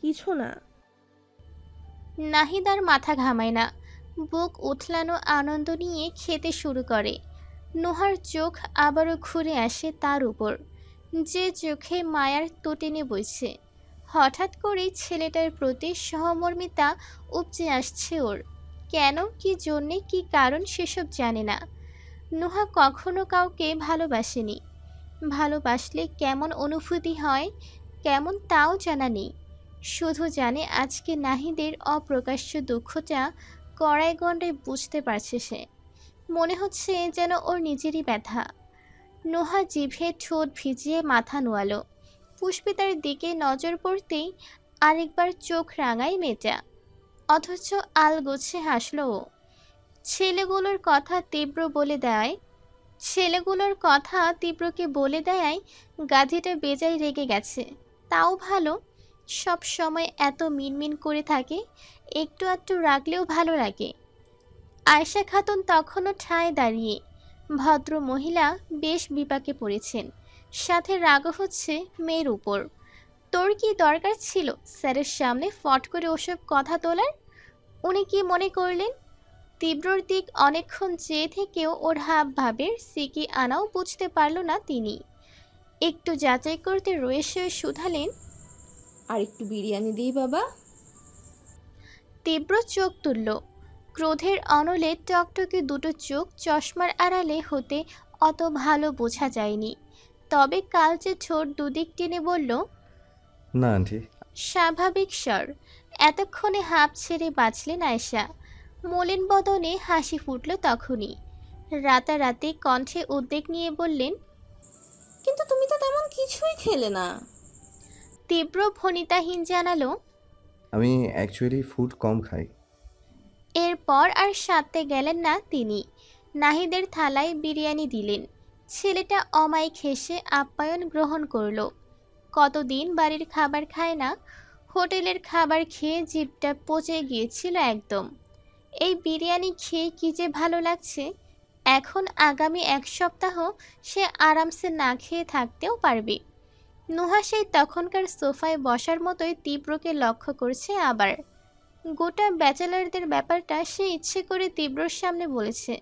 কিছু না। নাহিদার মাথা ঘামায় না। বুক উথলানো আনন্দ নিয়ে খেতে শুরু করে। নোহার চোখ আবারও ঘুরে আসে তার উপর। যে চোখে মায়ার তোটেনে বইছে। হঠাৎ করেই ছেলেটার প্রতি সহমর্মিতা উপচে আসছে ওর। কেন, কি জন্যে, কি কারণ সেসব জানে না। নোহা কখনো কাউকে ভালোবাসেনি। ভালোবাসলে কেমন অনুভূতি হয়, কেমন তাও জানা নেই। শুধু জানে আজকে নাহিদের অপ্রকাশ্য দুঃখটা কড়াই গণ্ডায় বুঝতে পারছে সে। মনে হচ্ছে যেন ওর নিজেরই ব্যথা। নোহা জিভে ঠোঁট ভিজিয়ে মাথা নোয়ালো। পুষ্পিতার দিকে নজর পড়তেই আরেকবার চোখ রাঙায় মেটা অথচ আল আলগোছে হাসল ও। ছেলেগুলোর কথা তীব্র বলে দেয় ছেলেগুলোর কথা তীব্রকে বলে দেয় গাধিটা বেজায় রেগে গেছে। তাও ভালো সব সময় এত মিনমিন করে থাকে, একটু আধটু রাখলেও ভালো লাগে। আয়শা খাতুন তখনও ঠায় দাঁড়িয়ে। ভদ্র মহিলা বেশ বিপাকে পড়েছেন। সাথে রাগও হচ্ছে মেয়ের উপর। তোর কি দরকার ছিল স্যারের সামনে ফট করে ওসব কথা তোলার? উনি কি মনে করলেন? তীব্রর দিক অনেকক্ষণ চেয়ে থেকেও ওর হাব ভাবের সিকি আনাও বুঝতে পারল না তিনি। একটু যাচাই করতে রয়েছে শুধালেন আর একটু বিরিয়ানি দিই বাবা। তীব্র চোখ তুলল। ক্রোধের অনলে টকটকে দুটো চোখ চশমার আড়ালে হতে অত ভালো বোঝা যায়নি। তবে কাল যে ঠোঁট দুদিক টেনে বলল না আন্টি। স্বাভাবিক স্বর। এতক্ষণে হাঁপ ছেড়ে বাঁচলেন আয়সা মলিন বদনে হাসি ফুটল তখনই। রাতারাতি কণ্ঠে উদ্বেগ নিয়ে বললেন কিন্তু তুমি তো তেমন কিছুই খেলে না। তীব্র ভনিতাহীন জানালো আমি অ্যাকচুয়ালি ফুড কম খাই। এরপর আর সারতে গেলেন না তিনি। নাহিদের থালায় বিরিয়ানি দিলেন। ছেলেটা অমায়িক হেসে আপ্যায়ন গ্রহণ করল। কতদিন বাড়ির খাবার খায় না হোটেলের খাবার খেয়ে জিভটা পচে গিয়েছিল একদম। এই বিরিয়ানি খেয়ে কী যে ভালো লাগছে এখন আগামী এক সপ্তাহ সে আরামসে না খেয়ে থাকতেও পারবে। নুহা সেই তখনকার সোফায় বসার মতোই তীব্রকে লক্ষ্য করছে আবার। গোটা ব্যাচেলারদের ব্যাপারটা সে ইচ্ছে করে তীব্রর সামনে বলেছে।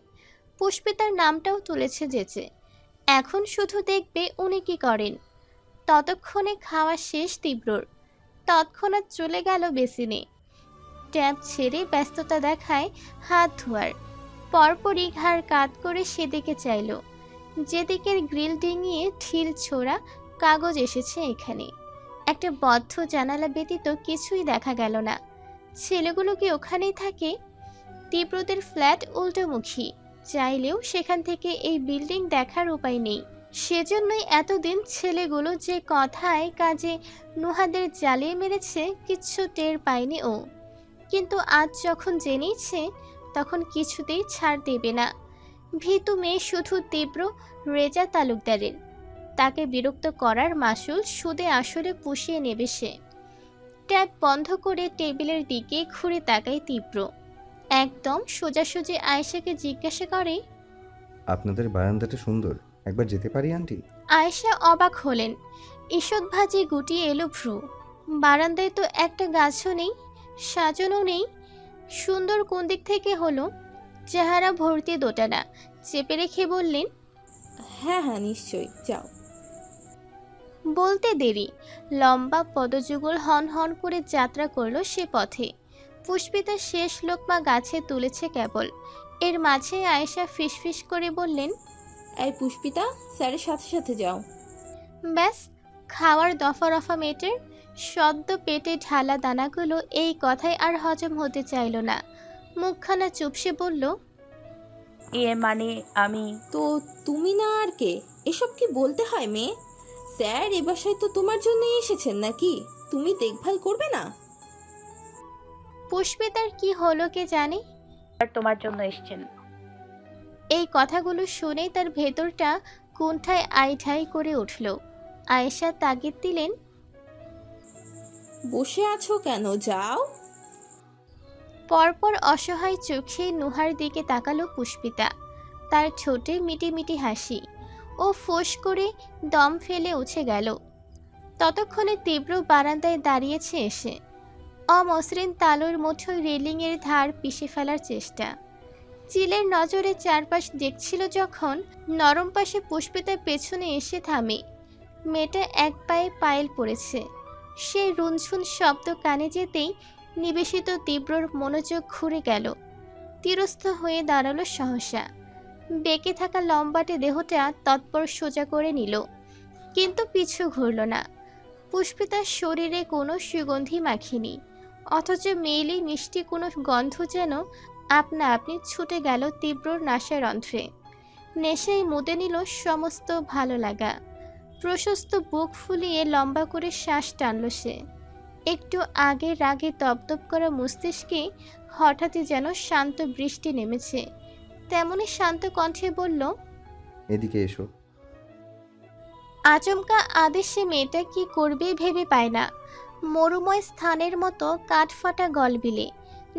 পুষ্পিতার নামটাও তুলেছে যেচে। এখন শুধু দেখবে উনি কি করেন। ততক্ষণে খাওয়া শেষ তীব্রর। তৎক্ষণাৎ চলে গেল বেসিনে। ট্যাব ছেড়ে ব্যস্ততা দেখায় হাত ধোয়ার। পরপরই ঘাড় কাত করে সেদিকে চাইল। যেদিকের গ্রিল ডিঙিয়ে ঢিল ছোড়া কাগজ এসেছে এখানে। একটা বদ্ধ জানালা ব্যতীত কিছুই দেখা গেল না। ছেলেগুলো কি ওখানেই থাকে? তীব্রদের ফ্ল্যাট উল্টোমুখী। চাইলেও সেখান থেকে এই বিল্ডিং দেখার উপায় নেই। সেজন্যই এতদিন ছেলেগুলো যে কথায় কাজে নুহাদের জ্বালিয়ে মেরেছে কিচ্ছু টের পায়নি ও। কিন্তু আজ যখন জেনেইছে, তখন কিছুতেই ছাড় দেবে না। ভীতু মেয়ে শুধু তীব্র রেজা তালুকদারের। তাকে বিরক্ত করার মাসুল সুদে আসলে পুষিয়ে নেবে সে। ট্যাপ বন্ধ করে টেবিলের দিকে ঘুরে তাকায় তীব্র। একদম সোজাসুজি আয়েশাকে জিজ্ঞাসা করে আপনাদের বারান্দাটা সুন্দর একবার যেতে পারি আন্টি? আয়েশা অবাক হলেন। ঈষৎ ভাজি গুটিয়ে এলো ভ্রু। বারান্দায় তো একটা গাছও নেই সাজানো নেই সুন্দর কোন দিক থেকে হলো? চেহারা ভর্তি দোটানা। চেপে রেখে বললেন হ্যাঁ হ্যাঁ নিশ্চয়ই যাও। বলতে দেরি। লম্বা পদযুগল হন হন করে যাত্রা করল সে পথে। পুষ্পিতা শেষ লোকমা গাছে তুলেছে কেবল। এর মাঝে আয়েশা ফিসফিস করে বললেন এই পুষ্পিতা স্যারের সাথে সাথে যাও। ব্যাস খাওয়ার দফা রফা মেটের সদ্য পেটে ঢালা দানাগুলো এই কথায় আর হজম হতে চাইল না। মুখখানা চুপসে বলল এ মানে আমি তো তুমি না আর কে? এসব কি বলতে হয় মেয়ে? স্যার এ বাসায় তো তোমার জন্যই এসেছেন নাকি? তুমি দেখভাল করবে না? পুষ্পিতার কি হলো কে জানে? আর তোমার জন্য এসছেন। এই কথাগুলো শুনেই তার ভেতরটা কুণ্ঠায় আইঠাই করে উঠল। আয়েশা তাগিদ দিলেন বসে আছো কেন? যাও। পরপর অসহায় চোখে নুহার দিকে তাকালো পুষ্পিতা। তার ছোটে মিটি মিটি হাসি। ও ফোঁস করে দম ফেলে উঠে গেল। ততক্ষণে তীব্র বারান্দায় দাঁড়িয়েছে এসে। অমসৃণ তালুর মুঠোয় রেলিংয়ের ধার পিষে ফেলার চেষ্টা। চিলের নজরে চারপাশ দেখছিল যখন নরম পাশে পুষ্পিতার পেছনে এসে থামে। মেয়েটা এক পায়ে পায়েল পড়েছে। সেই রুনঝুন শব্দ কানে যেতেই নিবেশিত তীব্রর মনোযোগ ঘুরে গেল। তিরস্থ হয়ে দাঁড়াল সহসা। বেঁকে থাকা লম্বাটে দেহটা তৎপর সোজা করে নিল। কিন্তু পিছু ঘুরল না। পুষ্পিতার শরীরে কোনো সুগন্ধি মাখিনি। অথচ মেয়েলি মিষ্টি কোনো গন্ধ যেন আপনা আপনি ছুটে গেল তীব্র নাসারন্ধ্রে। নেশায় মুদে নিল সমস্ত ভালো লাগা। প্রশস্ত বুক ফুলিয়ে লম্বা করে শ্বাস টানল সে। একটু আগে রাগে তপতপ করা মস্তিষ্কে হঠাৎই যেন শান্ত বৃষ্টি নেমেছে। তেমনি শান্ত কণ্ঠে বলল এদিকে এসো। আচমকা আদেশে মেয়েটা কি করবে ভেবে পায় না। মরুময় স্থানের মতো কাঠফাটা গলবিলে।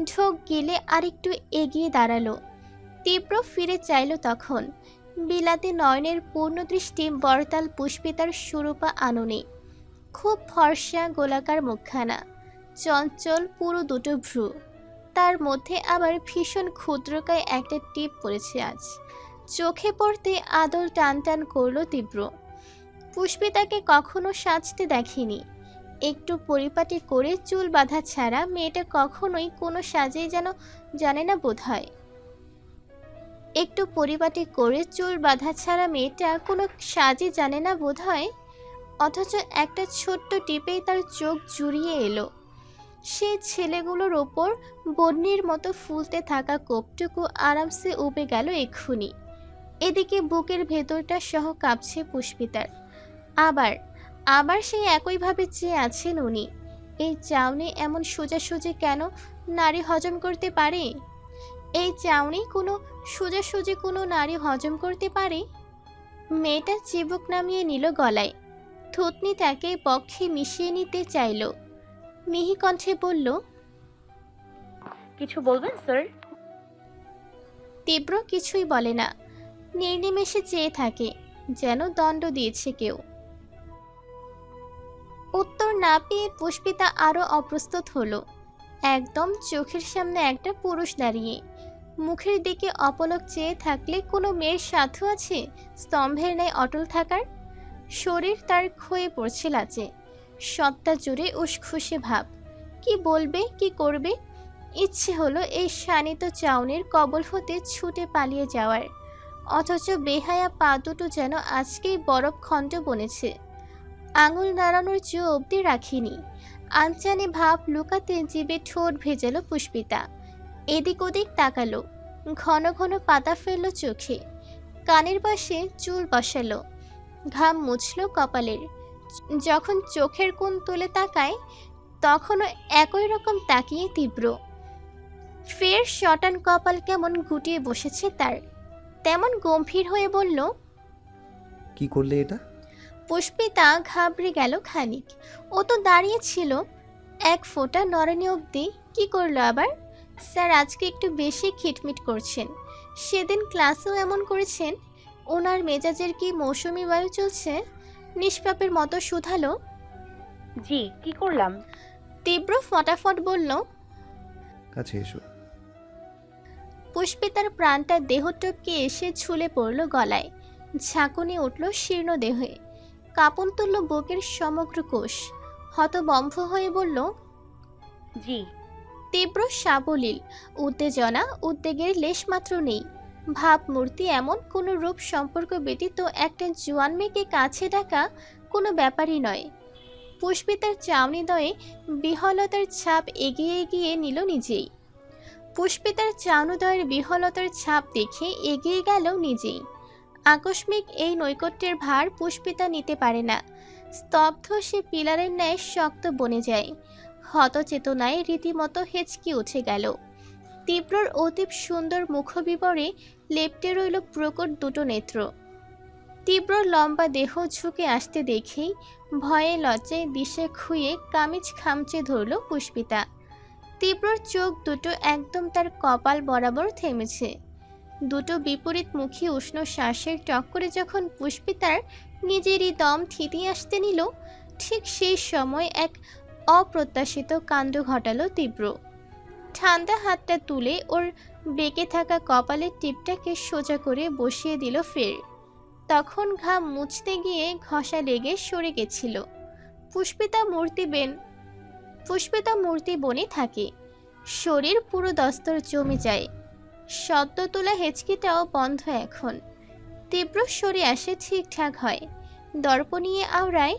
ঢোক গিলে আরেকটু এগিয়ে দাঁড়াল। তীব্র ফিরে চাইল তখন। বিলাতে নয়নের পূর্ণ দৃষ্টি বরতাল পুষ্পিতার সুরূপা আননে। খুব ফর্সা গোলাকার মুখখানা। চঞ্চল পুরো দুটো ভ্রু। তার মধ্যে আবার ভীষণ ক্ষুদ্রকায় একটা টিপ পড়েছে আজ। চোখে পড়তে আদল টান টান করল তীব্র। পুষ্পিতাকে কখনো সাজতে দেখেনি। একটু পরিপাটি করে চুল বাঁধা ছাড়া মেয়েটা কখনোই কোনো সাজেই যেন জানে না বোধ হয় একটু পরিপাটি করে চুল বাঁধা ছাড়া মেয়েটা কোনো সাজই জানে না বোধ হয় অথচ একটা ছোট্ট টিপেই তার চোখ জুড়িয়ে এলো। সেই ছেলেগুলোর ওপর বন্যির মতো ফুলতে থাকা কোপটুকু আরামসে উবে গেল এক্ষুনি। এদিকে বুকের ভেতরটা সহ কাঁপছে পুষ্পিতার। আবার আবার সেই একইভাবে চেয়ে আছেন উনি। এই চাউনি এমন সোজাসুজি কেন নারী হজম করতে পারে? এই চাউনি কোনো সোজাসুজি কোনো নারী হজম করতে পারে? মেয়েটা চিবুক নামিয়ে নিল গলায়। থুতনি তাকে বক্ষে মিশিয়ে নিতে চাইল। মিহি কণ্ঠে বলল কিছু বলবেন স্যার? তীব্র কিছুই বলে না। নির্নিমেষে চেয়ে থাকে যেন দণ্ড দিয়েছে কেউ। উত্তর না পেয়ে পুষ্পিতা আরও অপ্রস্তুত হলো। একদম চোখের সামনে একটা পুরুষ দাঁড়িয়ে। মুখের দিকে অপলক চেয়ে থাকলে কোনো মেয়ের সাধ্য আছে স্তম্ভের ন্যায় অটল থাকার? শরীর তার ক্ষয়ে পড়ছে লাচে সত্তা জুড়ে উসখুসে ভাব। কি বলবে, কি করবে? ইচ্ছে হলো এই শানিত চাউনের কবল হতে ছুটে পালিয়ে যাওয়ার। অথচ বেহায়া পা দুটো যেন আজকেই বরফ খণ্ড বনেছে। আঙুল নাড়ানোর চেয়ে অবধি রাখিনি। আনচানে ভাব লুকাতে জিভে ঠোঁট ভেজালো পুষ্পিতা। এদিক ওদিক তাকালো। ঘন ঘন পাতা ফেলল চোখে। কানের পাশে চুল বসালো। ঘাম মুছল কপালের। যখন চোখের কোণ তুলে তাকায় তখনও একই রকম তাকিয়ে তীব্র। ফের শটান কপাল কেমন গুটিয়ে বসেছে তার। তেমন গম্ভীর হয়ে বলল কি করলে এটা? পুষ্পিতা ঘাবড়ে গেল খানিক। ও তো দাঁড়িয়ে ছিল এক ফোঁটা নরনি অবধি। কি করল আবার? স্যার আজকে একটু বেশি খিটমিট করছেন। সেদিন ক্লাসেও এমন করেছেন ওনার মেজাজের কি মৌসুমি বায়ু চলছে? নিষ্পাপের মতো শুধালো। জি কি করলাম? তীব্র ফটাফট বলল কাছে এসো। পুষ্পিতার প্রাণটা দেহটপকে এসে ঝুলে পড়ল গলায়। ঝাঁকুনি উঠল শীর্ণ দেহে। কাপন তুলল বুকের সমগ্র কোষ। হতবম্ভ হয়ে বলল জি। তীব্র সাবলীল। উত্তেজনা উদ্বেগের লেশমাত্র নেই। ভাবমূর্তি এমন কোনো রূপ সম্পর্ক ব্যতীত একটা জোয়ান মেয়েকে কাছে ডাকা কোনো ব্যাপারই নয়। পুষ্পিতার চাউনিদয়ে বিহলতার ছাপ এগিয়ে এগিয়ে নিল নিজেই। পুষ্পিতার চাউনিদয়ের বিহলতার ছাপ দেখে এগিয়ে গেল নিজেই। আকস্মিক এই নৈকট্যের ভার পুষ্পিতা নিতে পারে না। স্তব্ধ সে পিলারের ন্যায় শক্ত বনে যায়। হতচেতনায় রীতিমতো হেঁচকি উঠে গেল। তীব্রর অতীব সুন্দর মুখবিবরে লেপ্টে রইল প্রকট দুটো নেত্র। তীব্র লম্বা দেহ ঝুঁকে আসতে দেখেই ভয়ে লজ্জায় দিশে খুঁয়ে কামিজ খামচে ধরল পুষ্পিতা। তীব্রর চোখ দুটো একদম তার কপাল বরাবর থেমেছে। দুটো বিপরীতমুখী উষ্ণ শ্বাসের টক্করে যখন পুষ্পিতার নিজেরই দম থিতিয়ে আসতে নিল, ঠিক সেই সময় এক অপ্রত্যাশিত কাণ্ড ঘটালো তীব্র। ঠান্ডা হাতটা তুলে ওর বেঁকে থাকা কপালের টিপটাকে সোজা করে বসিয়ে দিল ফের। তখন ঘাম মুছতে গিয়ে ঘষা লেগে সরে গেছিল। পুষ্পিতা মূর্তি বেন পুষ্পিতা মূর্তি বনে থাকে। শরীর পুরো দস্তর জমে যায়। সদ্য তোলা হেঁচকিটাও বন্ধ এখন। তীব্র সরে আসে ঠিকঠাক হয়। দর্প নিয়ে আওড়ায়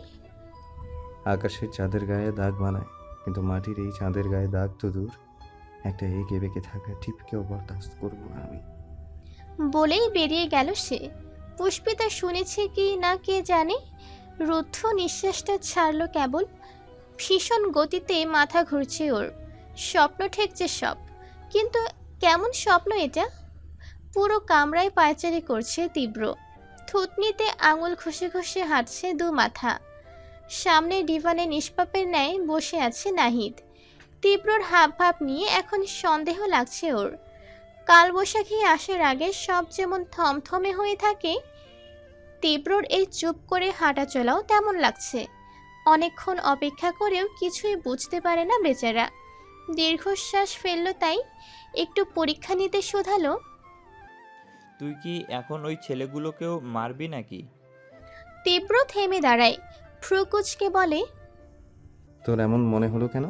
আকাশের চাঁদের গায়ে দাগ বানায়, কিন্তু মাটির এই চাঁদের গায়ে দাগ তো দূর। একটা এঁকে বেঁকে থাকা টিপকেও বরদাস্ত করব না আমি। বলেই বেরিয়ে গেল সে। পুষ্পিতা শুনেছে কি না কে জানে? রুদ্ধ নিঃশ্বাসটা ছাড়ল কেবল। ভীষণ গতিতে মাথা ঘুরছে ওর। স্বপ্ন ঠেকছে সব। কিন্তু কেমন স্বপ্ন এটা? পুরো কামরায় পায়চারি করছে তীব্র। থুতনিতে আঙুল ঘষে ঘষে হাঁটছে দু মাথা। সামনে ডিভানে নিষ্পাপের ন্যায় বসে আছে নাহিদ। তীব্রর হাব ভাব নিয়ে এখন সন্দেহ লাগছে ওর। কালবৈশাখী আসার আগে সব যেমন থমথমে হয়ে থাকে তীব্রর এই চুপ করে হাঁটা চলাও তেমন লাগছে। অনেকক্ষণ অপেক্ষা করেও কিছুই বুঝতে পারে না বেচারা। দীর্ঘশ্বাস ফেলল তাই একটু পরীক্ষা নিতে শোধালো। তুই কি এখন ওই ছেলেগুলোকেও মারবি নাকি? তীব্র থেমে দাঁড়ায় ফ্রুকুচকে বলে তোর এমন মনে হলো কেন?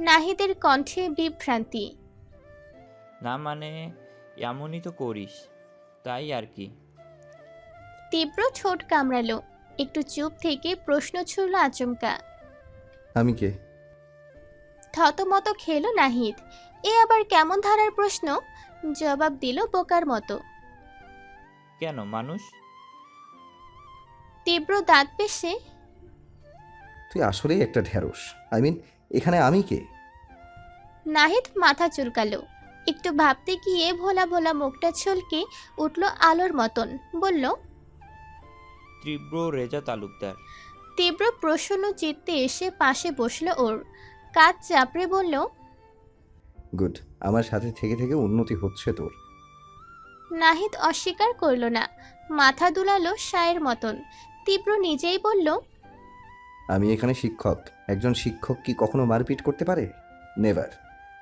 নাহিদের কণ্ঠে বিভ্রান্তি। না মানে এমনই তো করিস তাই আর কি। তীব্র ঠোঁট কামড়ালো একটু চুপ থেকে প্রশ্ন ছুড়ল আচমকা। আমি কে? থতমত খেলো নাহিদ এ আবার কেমন ধারার প্রশ্ন? জবাব দিল বোকার মতো। কেন মানুষ? তীব্র দাঁত পেশে তুই আসলেই একটা ঢ্যাঁড়স আই মিন এখানে আমি কে? নাহিদ মাথা চুলকালো। একটু ভাবতে গিয়ে ভোলা ভোলা মুখটা ছলকে উঠল আলোর মতন। বলল তীব্র রেজা তালুকদার। তীব্র প্রসন্ন চিত্তে এসে পাশে বসল ওর। কাজ চাপড়ে বলল গুড আমার সাথে থেকে থেকে উন্নতি হচ্ছে তোর। নাহিদ অস্বীকার করল না। মাথা দুলালো সায়ের মতন। তীব্র নিজেই বলল আমি এখানে শিক্ষক। একজন শিক্ষক কি কখনো মারপিট করতে পারে? নেভার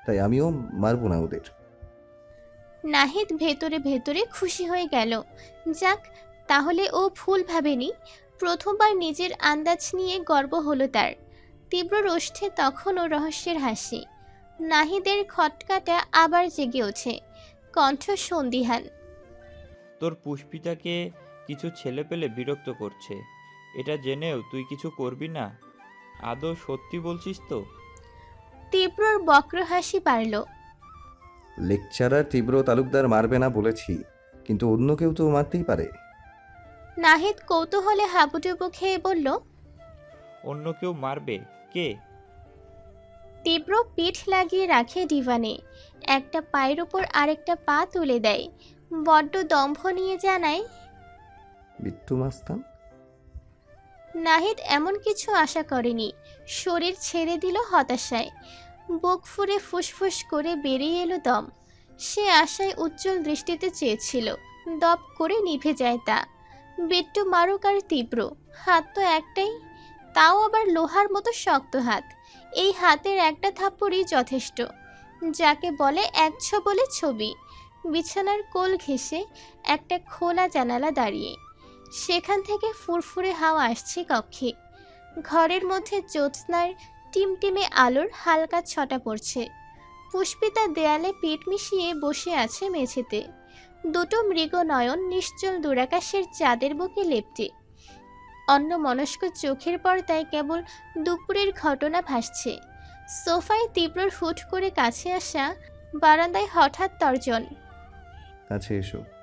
তাই আমিও মারবো না ওদের। নাহিদ ভেতরে ভেতরে খুশি হয়ে গেল। যাক তাহলে ও ভুল ভাবেনি। প্রথমবার নিজের আন্দাজ নিয়ে গর্ব হলো তার। তীব্র রোষ্ঠে তখনও রহস্যের হাসি। নাহিদের খটকাটা আবার জেগে ওঠে। কণ্ঠ সন্দিহান। তোর পুষ্পিতাকে কিছু ছেলে পেলে বিরক্ত করছে। এটা জেনেও তুই কিছু করবি না। আদৌ সত্যি বলছিস তো? তীব্রর বক্র হাসি পারল লেকচারার তীব্র তালুকদার মারবে না বলেছি কিন্তু অন্য কেউ তো মারতেই পারে। নাহিদ কৌতূহলে হাবুডুবু খেয়ে বলল অন্য কেউ মারবে? কে? তীব্র পিঠ লাগিয়ে রাখে ডিভানে একটা পায়ের ওপর আরেকটা পা তুলে দেয়। বড্ড দম্ভ নিয়ে জানায় বিট্টু মাস্তান? নাহিদ এমন কিছু আশা করেনি। শরীর ছেড়ে দিল হতাশায়। বুক ফুরে ফুসফুস করে বেরিয়ে এলো দম। সে আশায় উজ্জ্বল দৃষ্টিতে চেয়েছিল। দপ করে নিভে যায় তা। বিট্টু মারুক আর তীব্র। হাত তো একটাই। তাও আবার লোহার মতো শক্ত হাত। এই হাতের একটা থাপ্পড়ই যথেষ্ট। যাকে বলে একছ বলে ছবি। বিছানার কোল ঘেঁষে একটা খোলা জানালা দাঁড়িয়ে। সেখান থেকে ফুরফুরে হাওয়া আসছে কক্ষে। ঘরের মধ্যে জ্যোৎস্নার টিমটিমে আলোর হালকা ছটা পড়ছে। পুষ্পিতা দেয়ালে পিঠ মিশিয়ে বসে আছে মেঝেতে। দুটো মৃগনয়ন নিশ্চল দুরাকাশের চাঁদের বুকে লেপটে। অন্য মনস্ক চোখের পর্দায় কেবল দুপুরের ঘটনা ভাসছে। সোফায় তীব্রর হুট করে কাছে আসা বারান্দায় হঠাৎ তর্জন। কাছে এসো।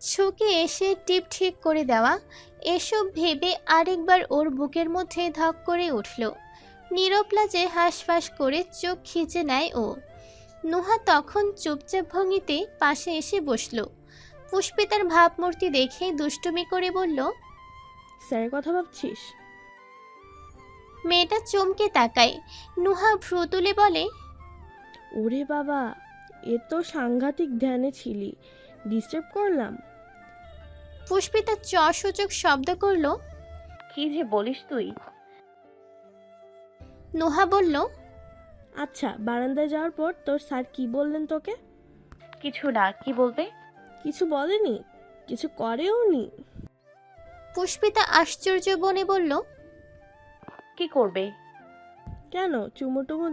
ঝুঁকে এসে টিপ ঠিক করে দেওয়া। এসব ভেবে আরেকবার ওর বুকের মধ্যে ধক করে উঠল। নীরবলাজে হাঁসফাঁস করে চোখ খিচে নেয় ও। নুহা তখন চুপচাপ ভঙ্গিতে পাশে এসে বসল। পুষ্পিতার ভাবমূর্তি দেখে দুষ্টুমি করে বলল স্যারের কথা ভাবছিস? মেয়েটা চমকে তাকায়। নুহা ভ্রু তুলে বলে ওরে বাবা এ তো সাংঘাতিক ধ্যানে ছিলি। ডিস্টার্ব করলাম। পুষ্পিতা চসূচক শব্দ করল কি যে বলিস তুই? নোহা বলল আচ্ছা বারান্দায় যাওয়ার পর তোর স্যার কি বললেন তোকে? কিছু না কি বলবে? কিছু বলেনি কিছু করেও নি। পুষ্পিতা আশ্চর্য বনে বলল কি করবে? কেন? চুমু টুমু